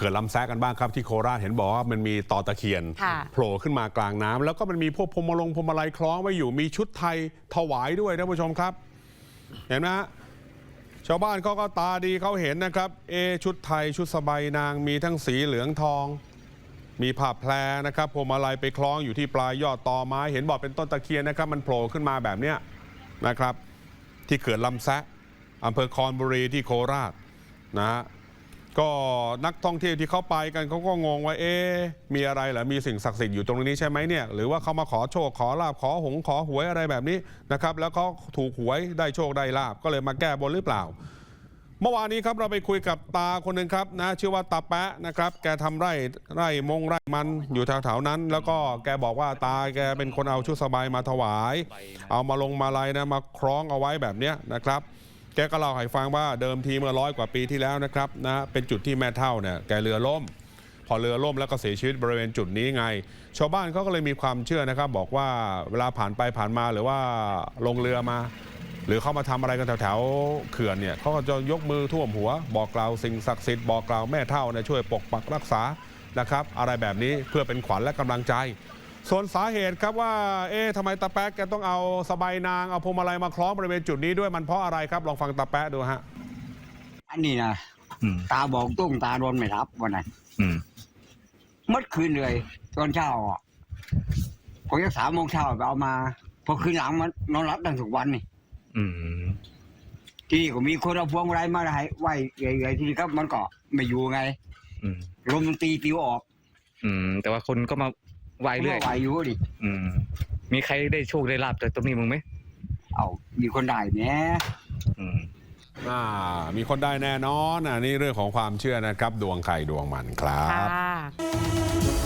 เกิดลำแซะกันบ้างครับที่โคราชเห็นบอกว่ามันมีต่อตะเคียนค่ะโผล่ขึ้นมากลางน้ำแล้วก็มันมีพวกพวงมาลงพวงมาลัยคล้องไว้อยู่มีชุดไทยถวายด้วยท่านผู้ชมครับ เห็นไหมฮะชาวบ้านเขาก็ตาดีเขาเห็นนะครับ เอะชุดไทยชุดสบายนางมีทั้งสีเหลืองทอง มีผ้าแพรนะครับพวงมาลัยไปคล้องอยู่ที่ปลายยอดตอไม้เห็นบอกเป็นต้นตะเคียนนะครับ มันโผล่ขึ้นมาแบบเนี้ยนะครับ ที่เขื่อนลำแซะอำเภอคอนบุรีที่โคราชนะฮะ ก็นักท่องเที่ยวที่เขาไปกันเขาก็งงว่าเอ๊ะมีอะไรเหรอมีสิ่งศักดิ์สิทธิ์อยู่ตรงนี้ใช่ไหมเนี่ยหรือว่าเขามาขอโชคขอลาบขอหงขอหวยอะไรแบบนี้นะครับแล้วเขาถูกหวยได้โชคได้ลาบก็เลยมาแก้บนหรือเปล่า เมื่อวานนี้ครับเราไปคุยกับตาคนหนึ่งครับนะชื่อว่าตาแปะนะครับ แกทำไร่ไร่มงไร่มันอยู่แถวๆนั้น แล้วก็แกบอกว่าตาแกเป็นคนเอาชุดสบายมาถวาย เอามาลงมาลัยนะมาคล้องเอาไว้แบบเนี้ยนะครับ แกก็เล่าให้ฟังว่าเดิมทีเมื่อร้อยกว่าปีที่แล้วนะครับนะเป็นจุดที่แม่เท่าเนี่ยแกเรือล่ม พอเรือล่มแล้วก็เสียชีวิตบริเวณจุดนี้ไง ชาวบ้านเขาก็เลยมีความเชื่อนะครับ บอกว่าเวลาผ่านไปผ่านมาหรือว่าลงเรือมา หรือเขามาทำอะไรกันแถวๆเขื่อนเนี่ยเขาก็จะยกมือท่วมหัว บอกกล่าวสิ่งศักดิ์สิทธิ์บอกกล่าวแม่เท่าเนี่ยช่วยปกปักรักษานะครับ อะไรแบบนี้เพื่อเป็นขวัญและกำลังใจ ส่วนสาเหตุครับว่า เอ๊ะทำไมตาแป๊กแกต้องเอาสบายนางเอาพวงมาลัยมาคล้องบริเวณจุดนี้ด้วยมันเพราะอะไรครับ ลองฟังตาแป๊ะดูฮะ อันนี้นะอืมตาบอกตุ้งตาโดนไม่รับวันนั้นอืมเมื่อคืนเลยตอนเช้าอะผมจะสามโมงเช้าไปเอามาพอคืนหลังมันนอนรับตั้งทุกวันนี่อืมที่นี่ก็มีคนเอาพวงมาลัยมาให้ไหวใหญ่ๆที่นี่ครับ มันก็ไม่อยู่ไงอืมลมมันตีปิวออก อืมแต่ว่าคนก็มา ไหวเรื่อยก็ไหวอยู่ดิ อืม มีใครได้โชคได้ลาบจากตรงนี้มึงไหมเอามีคนได้แหน่อืม อ่ามีคนได้แน่นอนอะนี่เรื่องของความเชื่อนะครับ ดวงใครดวงมันครับ ค่ะ